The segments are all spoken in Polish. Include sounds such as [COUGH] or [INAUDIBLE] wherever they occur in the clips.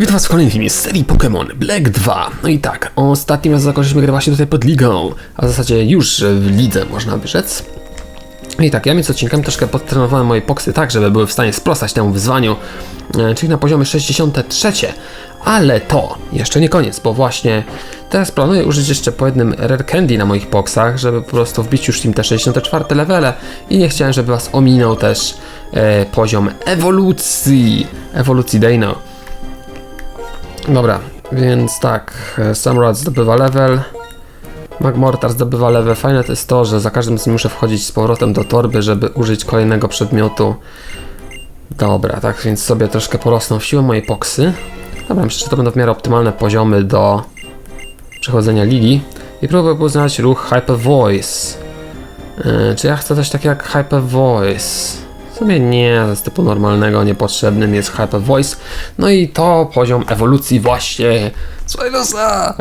Witam was w kolejnym filmie z serii Pokémon Black 2. No i tak, ostatnim razem zakończyliśmy grę właśnie tutaj pod ligą, a w zasadzie już w lidze można by rzec. No i tak, ja między odcinkami troszkę podtrenowałem moje poksy tak, żeby były w stanie sprostać temu wyzwaniu, e, czyli na poziomie 63. Ale to jeszcze nie koniec, bo właśnie teraz planuję użyć jeszcze po jednym Rare Candy na moich poksach, żeby po prostu wbić już im te 64 levele i nie chciałem, żeby was ominął też e, poziom ewolucji, ewolucji Dano. Dobra, więc tak, e, Samurad zdobywa level, Magmortar zdobywa level. Fajne to jest to, że za każdym razem muszę wchodzić z powrotem do torby, żeby użyć kolejnego przedmiotu. Dobra, tak więc sobie troszkę porosną w siłę moje poksy. Dobra, myślę, że to będą w miarę optymalne poziomy do przechodzenia ligi. I próbuję poznać ruch Hyper Voice. Yy, czy ja chcę coś takiego jak Hyper Voice? Sumie nie, z typu normalnego, niepotrzebnym jest Hyper Voice. No i to poziom ewolucji właśnie Swaylosa!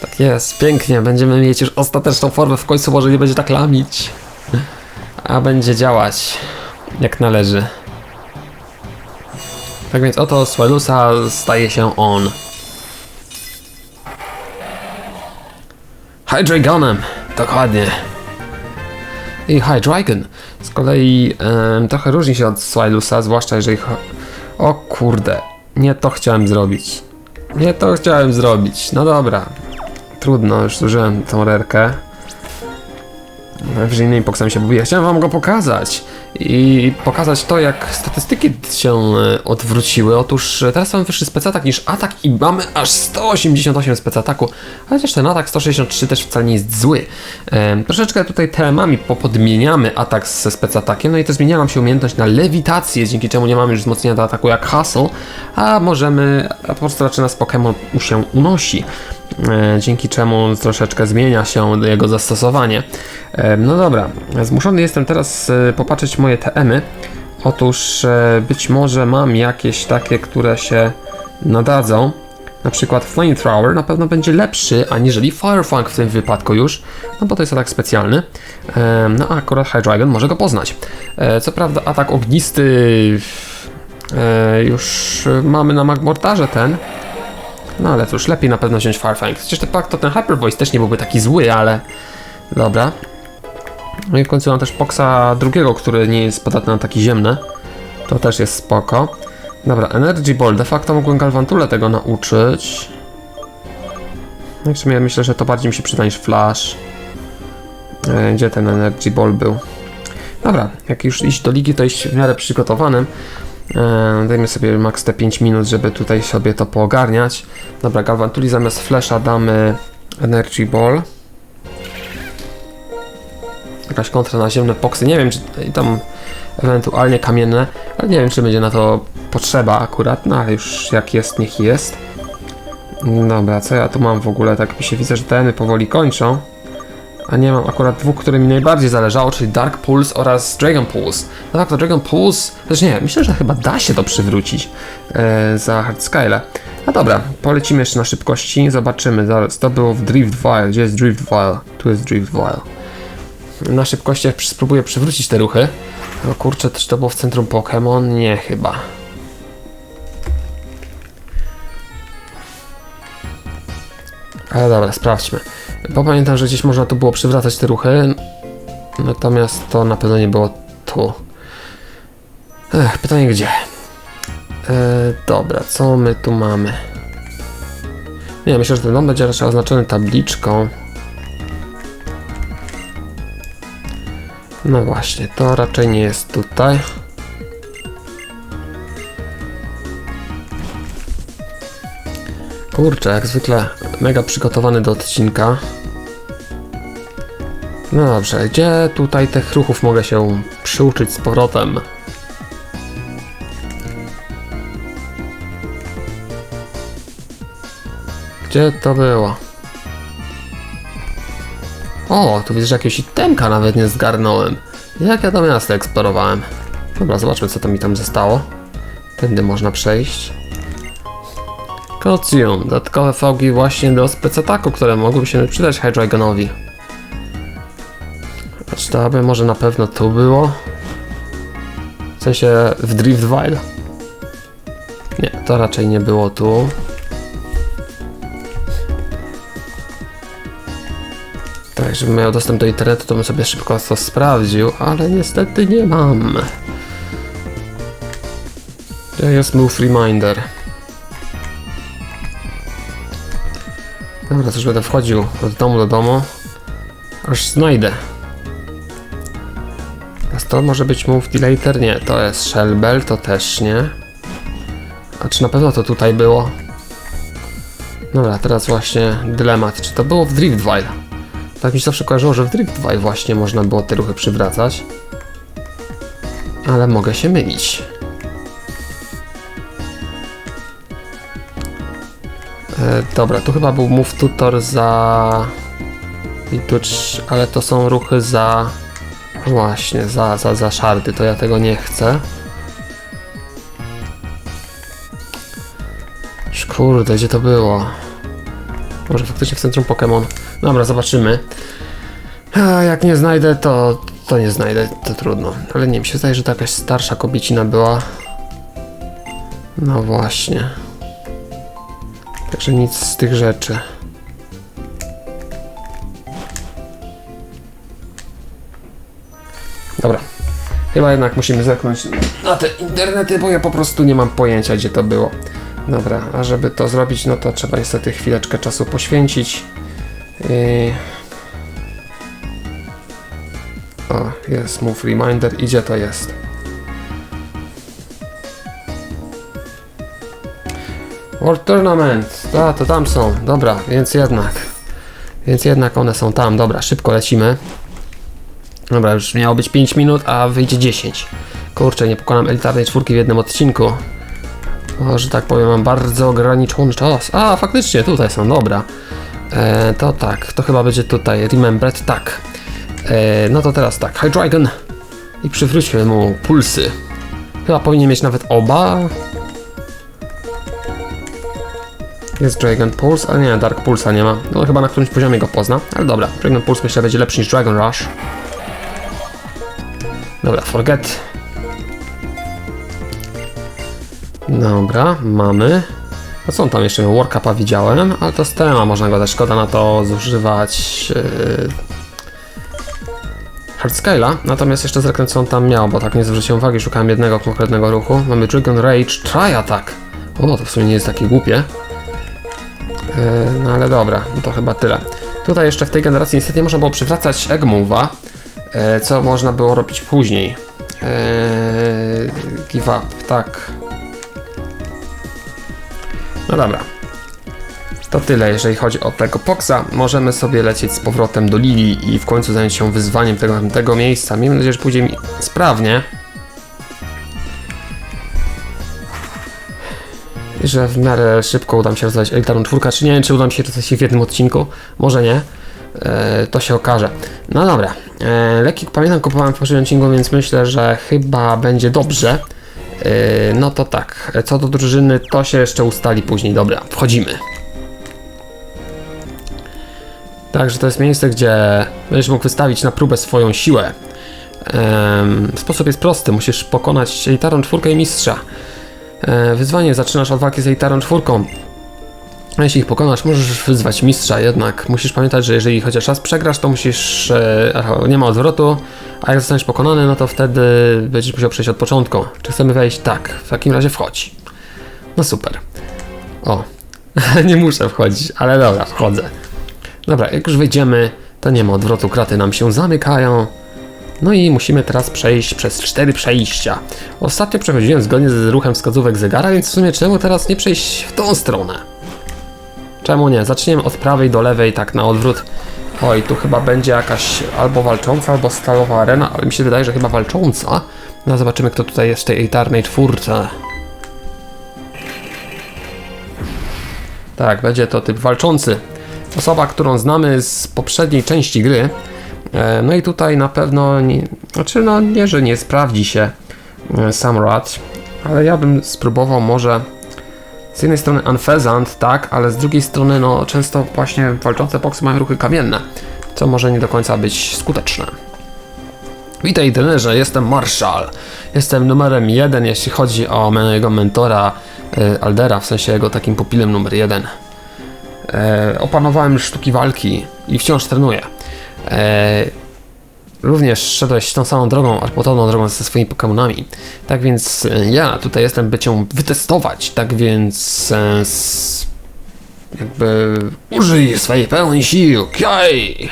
Tak jest, pięknie, będziemy mieć już ostateczną formę, w końcu może nie będzie tak lamić. A będzie działać jak należy. Tak więc oto Swalusa staje się on. Hydreigonem, dokładnie. I Hydreigon z kolei trochę różni się od Swalusa, zwłaszcza jeżeli... O kurde, nie to chciałem zrobić. Nie to chciałem zrobić. No dobra, Trudno, już zużyłem tą rerkę. Najwyżej innymi poksami się pobiję. Chciałem wam go pokazać i pokazać to, jak statystyki się e, odwróciły. Otóż e, teraz mamy wyższy specatak niż atak i mamy aż 188 specataku, chociaż ten atak 163 też wcale nie jest zły. E, troszeczkę tutaj telemami popodmieniamy atak ze specatakiem, no i to zmienia nam się umiejętność na lewitację, dzięki czemu nie mamy już wzmocnienia do ataku jak Hustle, a możemy, a po prostu raczej nas Pokémon się unosi dzięki czemu troszeczkę zmienia się jego zastosowanie. E, No dobra, zmuszony jestem teraz e, popatrzeć moje TM-y. Otóż e, być może mam jakieś takie, które się nadadzą. Na przykład Flamethrower na pewno będzie lepszy aniżeli Firefang w tym wypadku już, no bo to jest atak specjalny. E, No a akurat Hydreigon może go poznać. E, Co prawda atak ognisty e, już mamy na Magmortarze ten, no ale cóż, lepiej na pewno wziąć Farfang. Chociaż ten to ten Hyper Voice też nie byłby taki zły, ale... Dobra. No i w końcu mam też Poxa drugiego, który nie jest podatny na ataki ziemne. To też jest spoko. Dobra, Energy Ball. De facto mogłem Galvantule tego nauczyć. No i w sumie myślę, że to bardziej mi się przyda niż Flash. E, Gdzie ten Energy Ball był? Dobra, jak już iść do ligi, to iść w miarę przygotowanym. E, Dajmy sobie max te 5 minut, żeby tutaj sobie to poogarniać. Dobra, Galvantuli zamiast Flasha damy Energy Ball. Jakaś kontra na ziemne poksy. Nie wiem, czy tam ewentualnie kamienne, ale nie wiem, czy będzie na to potrzeba akurat. No ale już jak jest, niech jest. Dobra, co ja tu mam w ogóle? Tak mi się widzę, że te powoli kończą. A nie mam akurat dwóch, które mi najbardziej zależało, czyli Dark Pulse oraz Dragon Pulse. No tak, to Dragon Pulse, też nie, myślę, że chyba da się to przywrócić e, za Hard Skyle. No dobra, polecimy jeszcze na szybkości, zobaczymy, zaraz, to było w Drift Vial, gdzie jest Drift Vial? Tu jest Drift Vial. Na szybkości spróbuję przywrócić te ruchy. No kurczę, czy to było w centrum Pokémon? Nie, chyba. Ale dobra, sprawdźmy. Bo pamiętam, że gdzieś można tu było przywracać te ruchy. Natomiast to na pewno nie było tu. Ech, pytanie gdzie? E, dobra, co my tu mamy? Nie, myślę, że ten dom będzie raczej oznaczony tabliczką. No właśnie, to raczej nie jest tutaj. Kurczę, jak zwykle mega przygotowany do odcinka. No dobrze, gdzie tutaj tych ruchów mogę się przyuczyć z powrotem? Gdzie to było? O, tu widzę, że jakiegoś itemka nawet nie zgarnąłem. Jak ja to miasto eksplorowałem? Dobra, zobaczmy co to mi tam zostało. Tędy można przejść. Kocium, dodatkowe fogi właśnie do specataku, które mogłyby się przydać Hydreigonowi. Czy to aby może na pewno tu było? W sensie w Drift Vile? Nie, to raczej nie było tu. Tak, żebym miał dostęp do internetu, to bym sobie szybko to sprawdził, ale niestety nie mam. Gdzie jest Move Reminder? Dobra, już będę wchodził od domu do domu. Aż znajdę. A to może być Move Delater? Nie, to jest Shellbell, to też nie. A czy na pewno to tutaj było? Dobra, teraz właśnie dylemat. Czy to było w Driftwile? Tak mi się zawsze kojarzyło, że w Driftwile właśnie można było te ruchy przywracać. Ale mogę się mylić. E, dobra, tu chyba był Move Tutor za... I tu, ale to są ruchy za... Właśnie, za, za, za szardy, to ja tego nie chcę. Kurde, gdzie to było? Może faktycznie w centrum Pokémon. Dobra, zobaczymy. A jak nie znajdę, to, to nie znajdę, to trudno. Ale nie, mi się zdaje, że to jakaś starsza kobiecina była. No właśnie. Także nic z tych rzeczy. Dobra. Chyba jednak musimy zerknąć na te internety, bo ja po prostu nie mam pojęcia, gdzie to było. Dobra, a żeby to zrobić, no to trzeba niestety chwileczkę czasu poświęcić. Yy... O, jest Move Reminder. Idzie to jest. World Tournament. A, to tam są. Dobra, więc jednak. Więc jednak one są tam. Dobra, szybko lecimy. Dobra, już miało być 5 minut, a wyjdzie 10. Kurczę, nie pokonam elitarnej czwórki w jednym odcinku. O, że tak powiem, mam bardzo ograniczony czas. A, faktycznie, tutaj są, dobra. E, to tak, to chyba będzie tutaj Remembered, tak. E, no to teraz tak, Hydreigon. I przywróćmy mu pulsy. Chyba powinien mieć nawet oba. Jest Dragon Pulse, ale nie, Dark Pulsa nie ma. No chyba na którymś poziomie go pozna, ale dobra. Dragon Pulse myślę będzie lepszy niż Dragon Rush. Dobra, Forget. Dobra, mamy. A co on tam jeszcze? Warcapa widziałem, ale to z można go dać. Szkoda na to zużywać yy... Hardscale'a. Natomiast jeszcze zerknę co on tam miał, bo tak nie zwróciłem uwagi, szukałem jednego konkretnego ruchu. Mamy Dragon Rage Try Attack. O, to w sumie nie jest takie głupie. Yy, no ale dobra, no to chyba tyle. Tutaj jeszcze w tej generacji niestety nie można było przywracać Egg Move'a, yy, co można było robić później. Yy, give up, tak. No dobra. To tyle, jeżeli chodzi o tego Poxa. Możemy sobie lecieć z powrotem do Lili i w końcu zająć się wyzwaniem tego, tego miejsca. Miejmy nadzieję, że pójdzie mi sprawnie. Że w miarę szybko uda mi się rozwiązać elitarną czwórkę, czy nie wiem, czy uda mi się rozwiązać w jednym odcinku. Może nie. E, to się okaże. No dobra. E, lekik pamiętam kupowałem w poprzednim odcinku, więc myślę, że chyba będzie dobrze. E, no to tak. Co do drużyny, to się jeszcze ustali później. Dobra, wchodzimy. Także to jest miejsce, gdzie będziesz mógł wystawić na próbę swoją siłę. Em, sposób jest prosty. Musisz pokonać elitarną czwórkę i mistrza. E, wyzwanie zaczynasz od walki z elitarną czwórką. Jeśli ich pokonasz, możesz wyzwać mistrza, jednak musisz pamiętać, że jeżeli chociaż raz przegrasz, to musisz. E, nie ma odwrotu, a jak zostaniesz pokonany, no to wtedy będziesz musiał przejść od początku. Czy chcemy wejść? Tak, w takim razie wchodź. No super. O, [LAUGHS] nie muszę wchodzić, ale dobra, wchodzę. Dobra, jak już wejdziemy, to nie ma odwrotu, kraty nam się zamykają. No i musimy teraz przejść przez cztery przejścia. Ostatnio przechodziłem zgodnie z ruchem wskazówek zegara, więc w sumie czemu teraz nie przejść w tą stronę? Czemu nie? Zaczniemy od prawej do lewej, tak na odwrót. Oj, tu chyba będzie jakaś albo walcząca, albo stalowa arena, ale mi się wydaje, że chyba walcząca. No zobaczymy, kto tutaj jest w tej elitarnej czwórce. Tak, będzie to typ walczący. Osoba, którą znamy z poprzedniej części gry. E, No i tutaj na pewno, nie, znaczy no nie, że nie sprawdzi się e, Samrat, ale ja bym spróbował może z jednej strony Unfezant, tak, ale z drugiej strony no często właśnie walczące poksy mają ruchy kamienne, co może nie do końca być skuteczne. Witaj trenerze, jestem Marshall. Jestem numerem jeden, jeśli chodzi o mojego mentora e, Aldera, w sensie jego takim pupilem numer jeden. Opanowałem sztuki walki i wciąż trenuję. E, również szedłeś tą samą drogą, aż podobną drogą ze swoimi Pokémonami. Tak więc e, ja tutaj jestem, by cię wytestować. Tak więc e, s, jakby użyj swojej pełnej siły. Okej.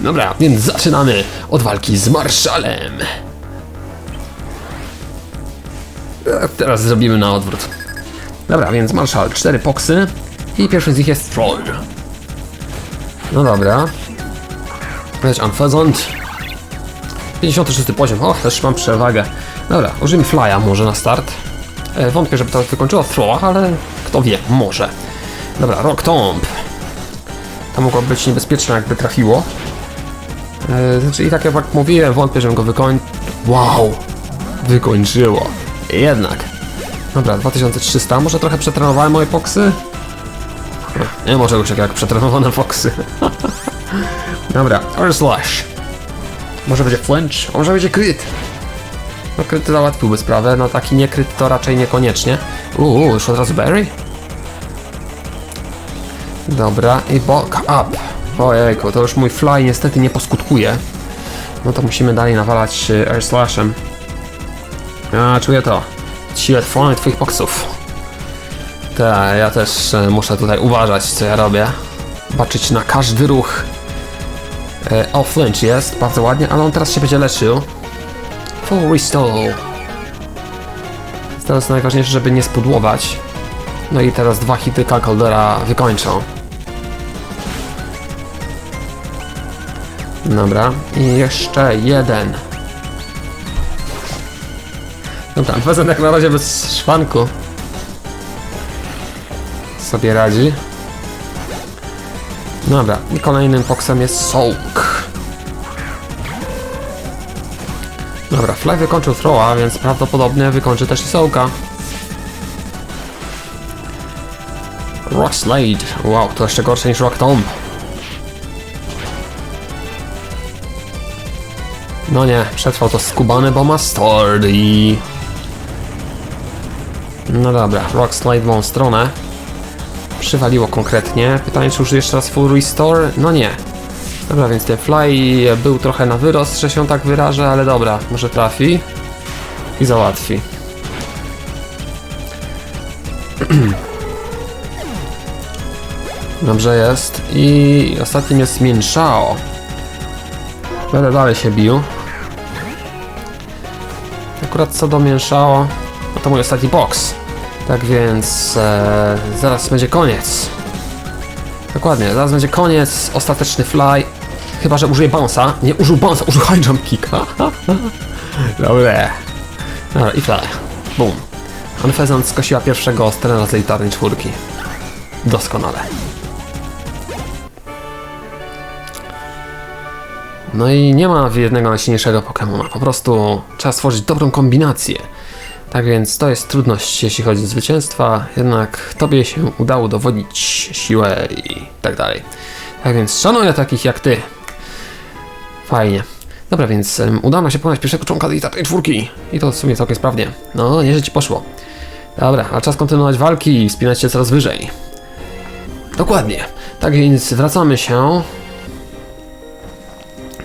Dobra, więc zaczynamy od walki z Marszalem. E, Teraz zrobimy na odwrót. Dobra, więc Marszal, cztery poksy i pierwszy z nich jest Troll. No dobra. Leć Unpheasant. 56 poziom, o, też mam przewagę. Dobra, użyjmy Fly'a może na start. E, wątpię, żeby to wykończyło Throwa, ale kto wie, może. Dobra, Rock Tomb. To mogło być niebezpieczne, jakby trafiło. E, znaczy, i tak jak mówiłem, wątpię, żebym go wykoń... Wow! Wykończyło. Jednak. Dobra, 2300. Może trochę przetrenowałem moje poksy? Nie może już jak przetrenowane foksy. [LAUGHS] Dobra, Earth Slash. Może będzie flinch, a może będzie crit. No kryt załatwiłby sprawę, no taki nie kryt to raczej niekoniecznie. Uuu, już od razu berry? Dobra, i bulk up. Ojejku, to już mój fly niestety nie poskutkuje. No to musimy dalej nawalać y, Air Slashem. Ja czuję to. Siłę trwony twoich boksów. Tak, ja też e, muszę tutaj uważać, co ja robię. Baczyć na każdy ruch. E, o, flinch jest, bardzo ładnie, ale on teraz się będzie leczył. Full restore. Teraz najważniejsze, żeby nie spudłować. No i teraz dwa hity Caldera wykończą. Dobra, i jeszcze jeden. Dobra, [LAUGHS] wezmę jak na razie bez szwanku sobie radzi. Dobra, i kolejnym poksem jest Soak. Dobra, Fly wykończył Throwa, więc prawdopodobnie wykończy też i Soaka. Rock Slade. Wow, to jeszcze gorsze niż Rock Tomb. No nie, przetrwał to skubany, bo ma Stord i... No dobra, Rock Slide w stronę przywaliło konkretnie. Pytanie, czy już jeszcze raz full restore? No nie. Dobra, więc ten fly był trochę na wyrost, że się tak wyrażę, ale dobra, może trafi i załatwi. [CLEARS THROAT] Dobrze jest. I ostatnim jest Minshao. Będę dalej się bił. Akurat co do Minshao, no to mój ostatni box. Tak więc e, zaraz będzie koniec. Dokładnie, zaraz będzie koniec, ostateczny fly. Chyba, że użyję bounce'a. Nie użył bounce'a, użył high jump kicka. [LAUGHS] Dobre. Dobra, i fly. Boom. Unfezant skosiła pierwszego strena z elitarnej czwórki. Doskonale. No i nie ma jednego najsilniejszego Pokemona. Po prostu trzeba stworzyć dobrą kombinację. Tak więc to jest trudność, jeśli chodzi o zwycięstwa, jednak tobie się udało dowodzić siłę i tak dalej. Tak więc szanuję takich jak ty. Fajnie. Dobra, więc um, udało nam się pokonać pierwszego członka tej tej czwórki. I to w sumie całkiem sprawnie. No, nie, że ci poszło. Dobra, a czas kontynuować walki i wspinać się coraz wyżej. Dokładnie. Tak więc wracamy się.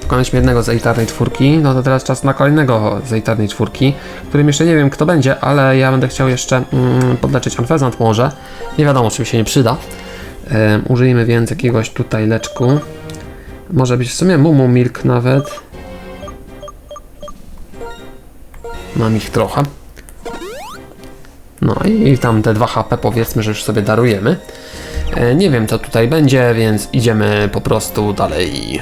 Pokonaliśmy jednego z elitarnej czwórki, no to teraz czas na kolejnego z elitarnej czwórki, którym jeszcze nie wiem kto będzie, ale ja będę chciał jeszcze mm, podleczyć Unfezant może. Nie wiadomo czy mi się nie przyda. Ym, użyjmy więc jakiegoś tutaj leczku. Może być w sumie Mumu Milk nawet. Mam ich trochę. No i tam te 2 HP powiedzmy, że już sobie darujemy. E, nie wiem co tutaj będzie, więc idziemy po prostu dalej.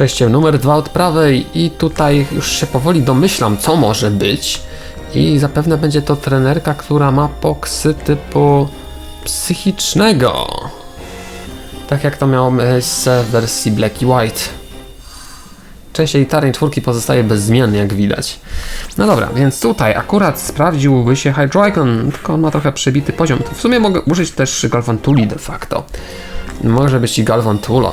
Przejście numer dwa od prawej i tutaj już się powoli domyślam, co może być. I zapewne będzie to trenerka, która ma poksy typu psychicznego. Tak jak to miało miejsce w wersji Black i White. Część elitarnej czwórki pozostaje bez zmian, jak widać. No dobra, więc tutaj akurat sprawdziłby się Hydreigon, tylko on ma trochę przebity poziom. W sumie mogę użyć też Galvantuli de facto. Może być i Galvantula.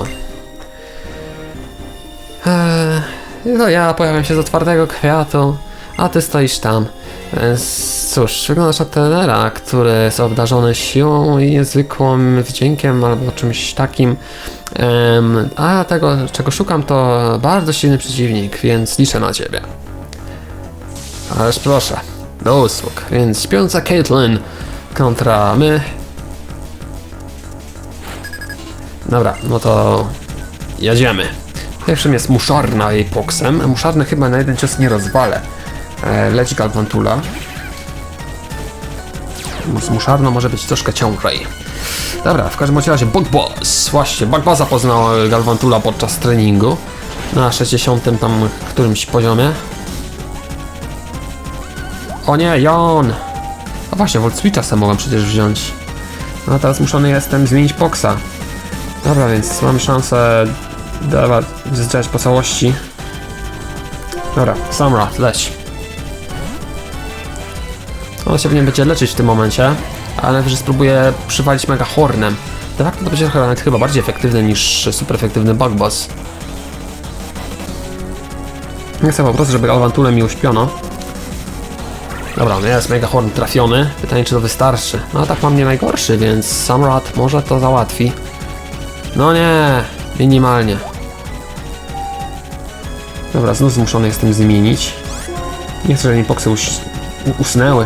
Eee, no ja pojawiam się z otwartego kwiatu, a ty stoisz tam. Więc cóż, wyglądasz na trenera, który jest obdarzony siłą i niezwykłym wdziękiem albo czymś takim. Em, a tego, czego szukam, to bardzo silny przeciwnik, więc liczę na ciebie. Ależ proszę, do usług. Więc śpiąca Caitlyn kontra my. Dobra, no to jedziemy. Pierwszym jest muszarna jej poksem. Muszarny chyba na jeden cios nie rozwalę. E, leć Galvantula. Z muszarną może być troszkę ciążej. Dobra, w każdym razie Bug Boss. Właśnie, Bug Bossa poznał Galvantula podczas treningu. Na 60 tam którymś poziomie. O nie, Jon! A właśnie, Volt Switcha sam mogłem przecież wziąć. No a teraz muszony jestem zmienić Poxa. Dobra, więc mam szansę dawać, zdziałać po całości. Dobra, Samra, leć. On się pewnie będzie leczyć w tym momencie, ale najwyżej spróbuję przywalić Mega Hornem. De facto to będzie chyba, nawet chyba bardziej efektywne niż super efektywny Bug Boss. Nie chcę po prostu, żeby Galvantulem mi uśpiono. Dobra, no jest Mega Horn trafiony. Pytanie, czy to wystarczy. No atak mam nie najgorszy, więc Samrat może to załatwi. No nie, minimalnie. Dobra, znów zmuszony jestem zmienić. Nie chcę, żeby mi poksy us usnęły.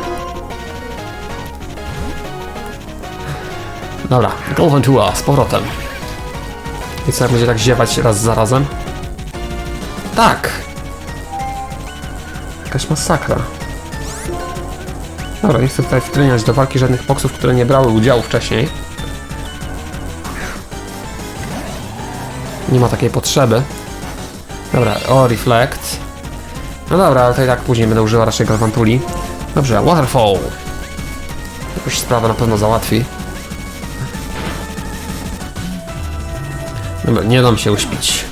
Dobra, Galvantula z powrotem. I jak będzie tak ziewać raz za razem? Tak! Jakaś masakra. Dobra, nie chcę tutaj wtreniać do walki żadnych poksów, które nie brały udziału wcześniej. Nie ma takiej potrzeby. Dobra, o, reflect. No dobra, ale to i tak później będę użyła raczej Galvantuli. Dobrze, Waterfall. Jakoś sprawę na pewno załatwi. Dobra, nie dam się uśpić.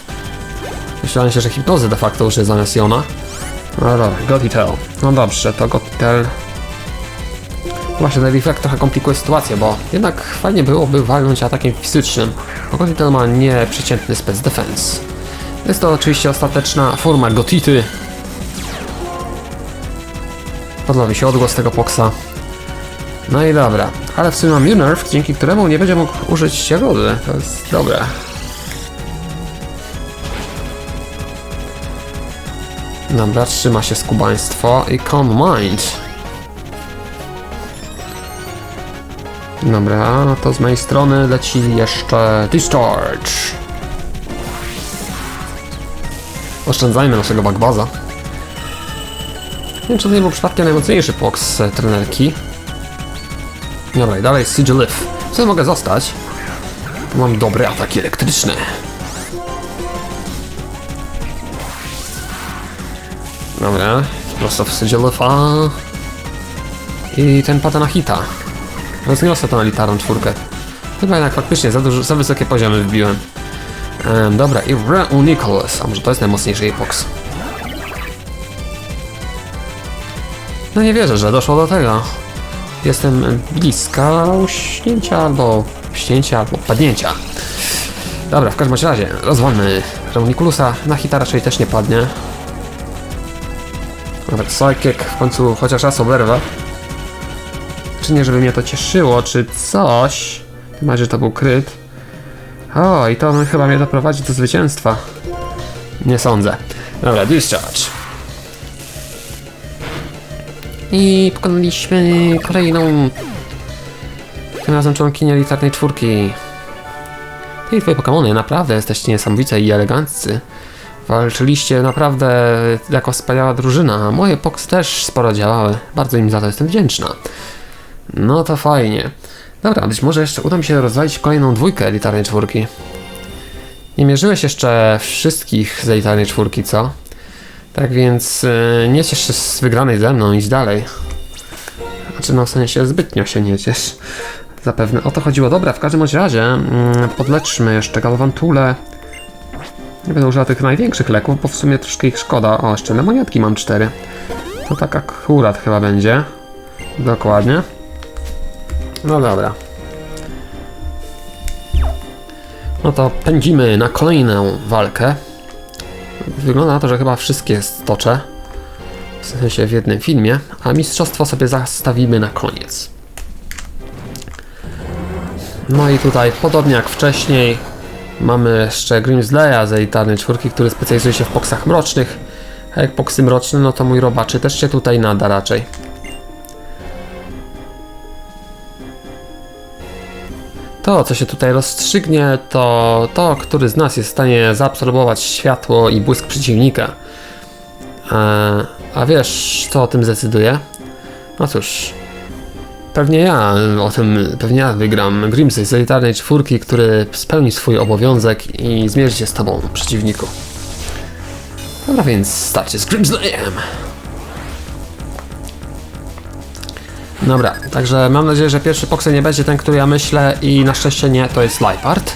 Myślałem się, że hipnozy de facto użyję zamiast Jona. No dobra, Gotitel. No dobrze, to Gotitel... Właśnie, ten reflekt trochę komplikuje sytuację, bo jednak fajnie byłoby walnąć atakiem fizycznym. Bo Gotitel ma nieprzeciętny spec defense. Jest to oczywiście ostateczna forma Gotity. Podoba mi się odgłos tego poksa. No i dobra, ale w sumie mam Unerv, dzięki któremu nie będzie mógł użyć jagody. To jest dobre. Dobra, trzyma się skubaństwo i Calm Mind. Dobra, to z mojej strony leci jeszcze Discharge. Oszczędzajmy naszego bagbaza. Nie wiem, czy to nie był przypadkiem najmocniejszy poks z trenerki. Dobra, i dalej Sigilif. Co mogę zostać? Mam dobre ataki elektryczne. Dobra, prosto w Sigilifa. I ten pada na hita. Rozniosę to na litarą czwórkę. Chyba jednak faktycznie za, za wysokie poziomy wbiłem. Dobra, i Reu Nicholas, a może to jest najmocniejszy epoks. No nie wierzę, że doszło do tego. Jestem bliska uśnięcia albo śnięcia, albo padnięcia. Dobra, w każdym razie, rozwalmy Reuniculusa. Na hita raczej też nie padnie. Dobra, Psychic w końcu chociaż raz oberwę. Czy nie, żeby mnie to cieszyło, czy coś. Tym że to był kryt. O, i to chyba mnie doprowadzi do zwycięstwa. Nie sądzę. Dobra, discharge. I pokonaliśmy kolejną... Tym razem członkinię elitarnej czwórki. Ty i twoje Pokemony naprawdę jesteście niesamowici i eleganccy. Walczyliście naprawdę jako wspaniała drużyna, moje Pox też sporo działały. Bardzo im za to jestem wdzięczna. No to fajnie. Dobra, być może jeszcze uda mi się rozwalić kolejną dwójkę elitarnej czwórki. Nie mierzyłeś jeszcze wszystkich z elitarnej czwórki, co? Tak więc yy, nie ciesz się z wygranej ze mną, idź dalej. Znaczy no w sensie zbytnio się nie ciesz. Zapewne o to chodziło. Dobra, w każdym razie mm, podleczmy jeszcze Galvantule. Nie będę używał tych największych leków, bo w sumie troszkę ich szkoda. O, jeszcze lemoniatki mam cztery. To tak akurat chyba będzie. Dokładnie. No dobra. No to pędzimy na kolejną walkę. Wygląda na to, że chyba wszystkie stoczę. W sensie w jednym filmie, a mistrzostwo sobie zastawimy na koniec. No i tutaj, podobnie jak wcześniej, mamy jeszcze Grimsleya z elitarnej czwórki, który specjalizuje się w poksach mrocznych. A jak poksy mroczne, no to mój robaczy też się tutaj nada raczej. To, co się tutaj rozstrzygnie, to to, który z nas jest w stanie zaabsorbować światło i błysk przeciwnika. E, a wiesz, co o tym zdecyduje? No cóż, pewnie ja o tym, pewnie ja wygram Grimsey z elitarnej czwórki, który spełni swój obowiązek i zmierzy się z tobą, przeciwniku. Dobra, więc starcie z Grimsleyem. Dobra, także mam nadzieję, że pierwszy poksel nie będzie ten, który ja myślę i na szczęście nie, to jest Lipart.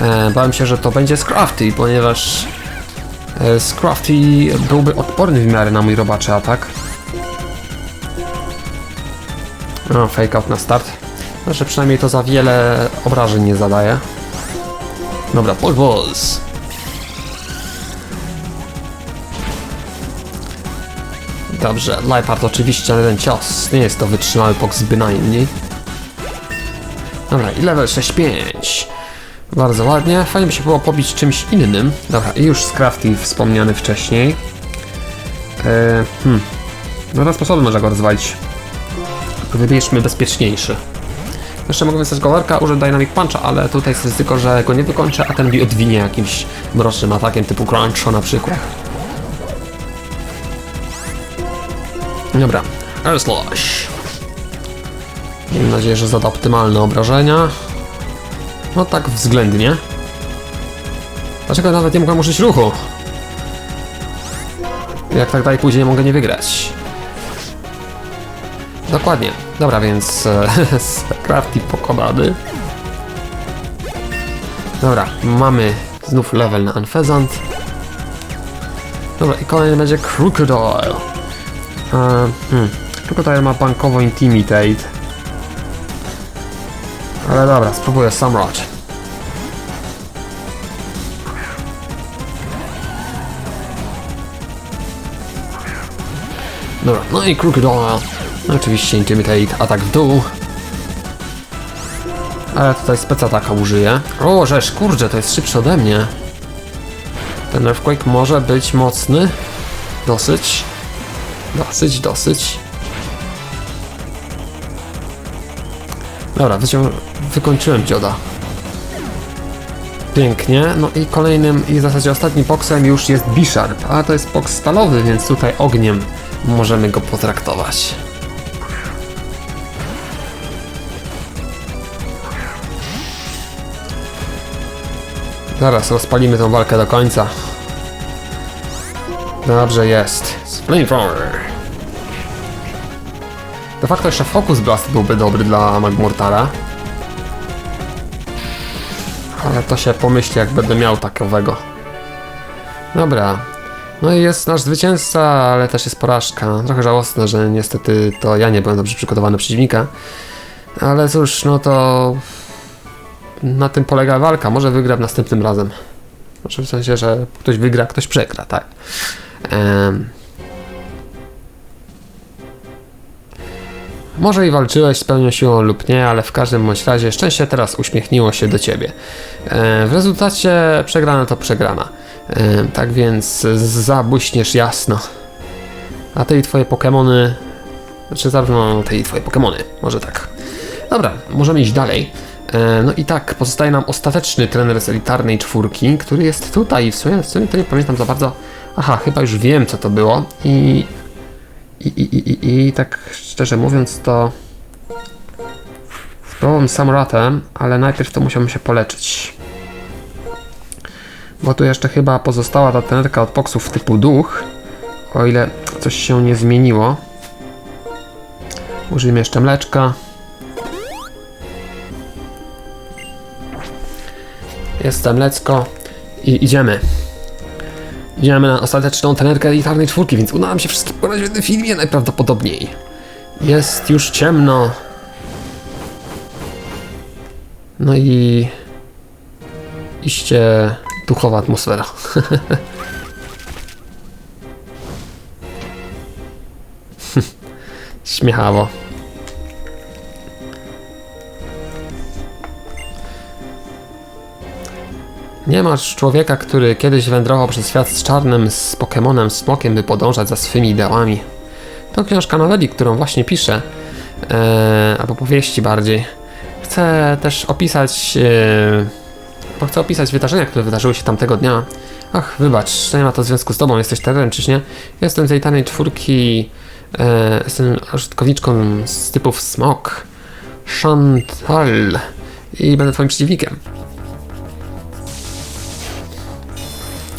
E, bałem się, że to będzie Scrafty, ponieważ e, Scrafty byłby odporny w miarę na mój robaczy atak. O, fake out na start. Znaczy przynajmniej to za wiele obrażeń nie zadaje. Dobra, Polwos. Dobrze, Lipart oczywiście na jeden cios. Nie jest to wytrzymały poks bynajmniej. Dobra, i level 6-5. Bardzo ładnie. Fajnie by się było pobić czymś innym. Dobra, i już Scrafty wspomniany wcześniej. Eee, hmm. No dwa sposoby można go rozwalić. Wybierzmy bezpieczniejszy. Jeszcze mogę wystać golarka, użyć Dynamic Puncha, ale tutaj jest ryzyko, że go nie wykończę, a ten mi odwinie jakimś mrocznym atakiem typu Cruncho na przykład. Dobra, Air Slash. Mam nadzieję, że zada optymalne obrażenia. No tak względnie. Dlaczego nawet nie mogłem użyć ruchu? Jak tak dalej pójdzie, nie mogę nie wygrać. Dokładnie. Dobra, więc e, [LAUGHS] Crafty pokonany. Dobra, mamy znów level na Unfezant. Dobra, i kolejny będzie Crocodile. E, hmm. Crocodile ma bankowo Intimidate. Ale dobra, spróbuję Samraj. Dobra, no i Crocodile. Oczywiście Intimidate, atak w dół. Ale tutaj spec ataka użyję. O, żeż, kurczę, to jest szybszy ode mnie. Ten Earthquake może być mocny. Dosyć. Dosyć, dosyć. Dobra, wycią- wykończyłem dzioda. Pięknie. No i kolejnym i w zasadzie ostatnim poksem już jest Bisharp, a to jest poks stalowy, więc tutaj ogniem możemy go potraktować. Zaraz rozpalimy tą walkę do końca. Dobrze jest. Flamethrower. De facto jeszcze Focus Blast byłby dobry dla Magmortara. Ale to się pomyśli, jak będę miał takowego. Dobra. No i jest nasz zwycięzca, ale też jest porażka. Trochę żałosne, że niestety to ja nie byłem dobrze przygotowany przeciwnika. Ale cóż, no to... Na tym polega walka. Może wygram następnym razem. Znaczy w sensie, że ktoś wygra, ktoś przegra, tak. Em. Może i walczyłeś z pełnią siłą lub nie, ale w każdym bądź razie szczęście teraz uśmiechniło się do ciebie. E, w rezultacie przegrana to przegrana. E, tak więc z- zabłyśniesz jasno. A ty i twoje Pokemony. Znaczy zarówno ty i twoje Pokemony, może tak. Dobra, możemy iść dalej. E, No i tak, pozostaje nam ostateczny trener z elitarnej czwórki, który jest tutaj. W sumie, w sumie to nie pamiętam za bardzo. Aha, chyba już wiem co to było. I. I, i, i, i, i tak szczerze mówiąc, to. Spróbowałem Samuratem, ale najpierw to musiałbym się poleczyć. Bo tu jeszcze chyba pozostała ta trenerka od poksów typu duch. O ile coś się nie zmieniło. Użyjmy jeszcze mleczka. Jestem lecko i idziemy. Idziemy na ostateczną trenerkę elitarnej czwórki, więc uda nam się wszystkie pokonać w jednym filmie najprawdopodobniej. Jest już ciemno. No i... Iście duchowa atmosfera. [LAUGHS] Śmiechawo. Nie masz człowieka, który kiedyś wędrował przez świat z czarnym, z Pokemonem, Smokiem, by podążać za swymi ideałami. To książka noweli, którą właśnie piszę, e, albo powieści bardziej. Chcę też opisać, e, chcę opisać wydarzenia, które wydarzyły się tamtego dnia. Ach, wybacz, nie ma to związku z tobą, jesteś terem, czyż nie? Jestem z tej czwórki, e, jestem użytkowniczką z typów Smok, Chantal i będę twoim przeciwnikiem.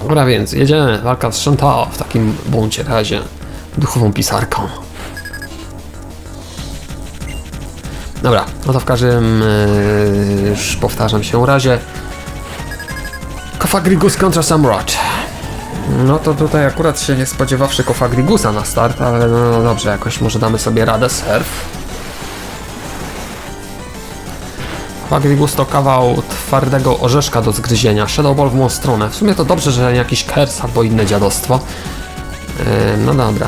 Dobra więc, jedziemy, walka z Chantal w takim bądź razie, duchową pisarką. Dobra, no to w każdym, yy, już powtarzam się razie, Kofagrigus kontra Samurott. No to tutaj akurat się nie spodziewawszy Kofagrigusa na start, ale no, no dobrze, jakoś może damy sobie radę surf. Kofagrigus to kawał twardego orzeszka do zgryzienia, Shadow Ball w mą stronę. W sumie to dobrze, że jakiś kers albo inne dziadostwo. Yy, no dobra.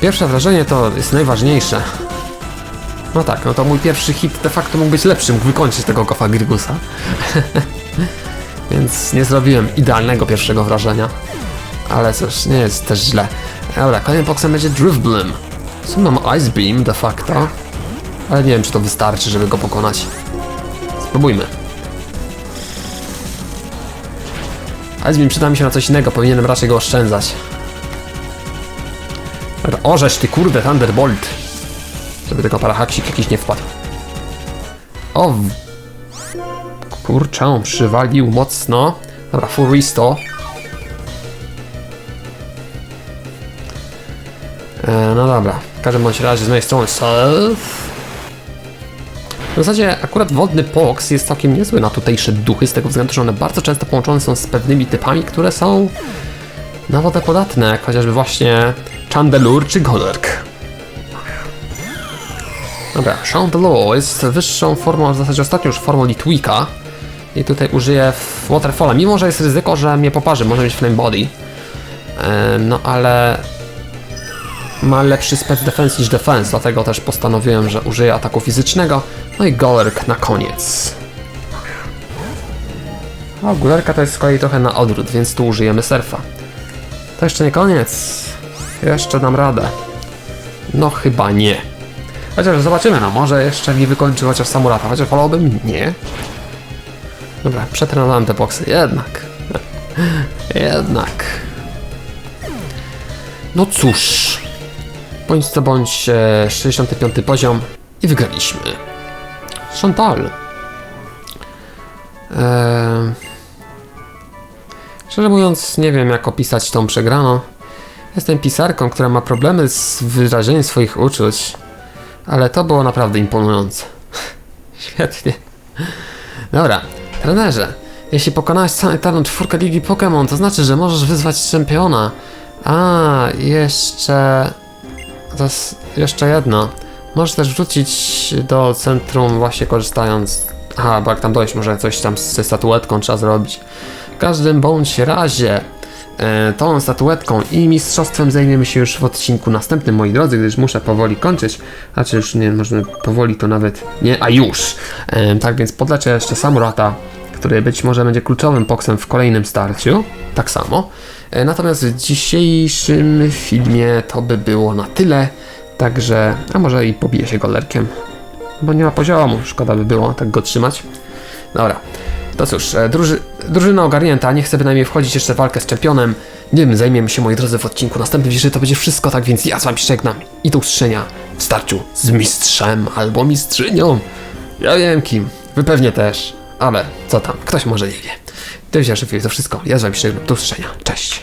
Pierwsze wrażenie to jest najważniejsze. No tak, no to mój pierwszy hit de facto mógł być lepszy, mógł wykończyć tego Kofagrigosa. [LAUGHS] Więc nie zrobiłem idealnego pierwszego wrażenia. Ale cóż, nie jest też źle. Dobra, kolejnym boksem będzie Drifblim. W sumie mam Ice Beam de facto. Ale nie wiem, czy to wystarczy, żeby go pokonać. Spróbujmy. Ice Beam przyda mi się na coś innego, powinienem raczej go oszczędzać. Orzesz ty kurde, Thunderbolt. Żeby tylko parahaksik jakiś nie wpadł. O, kurczę, przywalił mocno. Dobra, full restore. E, no dobra, w każdym bądź razie z mojej strony self. W zasadzie akurat wodny pox jest całkiem niezły na tutejsze duchy, z tego względu, że one bardzo często połączone są z pewnymi typami, które są na wodę podatne, jak chociażby właśnie Chandelure czy Golerk. Dobra, Chandelure jest wyższą formą, w zasadzie ostatnią już formą Litwika. I tutaj użyję Waterfalla, mimo że jest ryzyko, że mnie poparzy, może mieć Flame Body. No ale ma lepszy spec defense niż defense, dlatego też postanowiłem, że użyję ataku fizycznego. No i Golerk na koniec. A Golerka to jest z kolei trochę na odwrót, więc tu użyjemy surfa. To jeszcze nie koniec. Jeszcze dam radę. No chyba nie. Chociaż zobaczymy, no może jeszcze mi wykończy chociaż Samurata, chociaż wolałbym nie. Dobra, przetrenowałem te boksy, jednak. [LAUGHS] jednak. No cóż. Bądź co bądź e, 65 poziom i wygraliśmy. Chantal. Eee... Szczerze mówiąc, nie wiem jak opisać tą przegraną. Jestem pisarką, która ma problemy z wyrażeniem swoich uczuć, ale to było naprawdę imponujące. [LAUGHS] Świetnie. Dobra, trenerze, jeśli pokonałeś sanitarną czwórkę Ligi Pokémon, to znaczy, że możesz wyzwać czempiona. A, jeszcze... Jest jeszcze jedno. Możesz też wrócić do centrum właśnie korzystając... Aha, bo jak tam dojść, może coś tam ze statuetką trzeba zrobić. W każdym bądź razie e, tą statuetką i mistrzostwem zajmiemy się już w odcinku następnym, moi drodzy, gdyż muszę powoli kończyć. Znaczy już nie, może powoli to nawet nie, a już. E, tak więc podleczę jeszcze Samurata, który być może będzie kluczowym poksem w kolejnym starciu. Tak samo. E, natomiast w dzisiejszym filmie to by było na tyle. Także, a może i pobiję się golerkiem. Bo nie ma poziomu, szkoda by było tak go trzymać. Dobra, to cóż, e, druży, drużyna ogarnięta, nie chcę bynajmniej wchodzić jeszcze w walkę z czempionem. Nie wiem, zajmiemy się, moi drodzy, w odcinku następnym, jeżeli to będzie wszystko, tak więc ja z wami żegnam i do usłyszenia w starciu z mistrzem albo mistrzynią. Ja wiem kim, wy pewnie też, ale co tam, ktoś może nie wie. Jest ja to wszystko, ja z wami żegnam, do usłyszenia, cześć.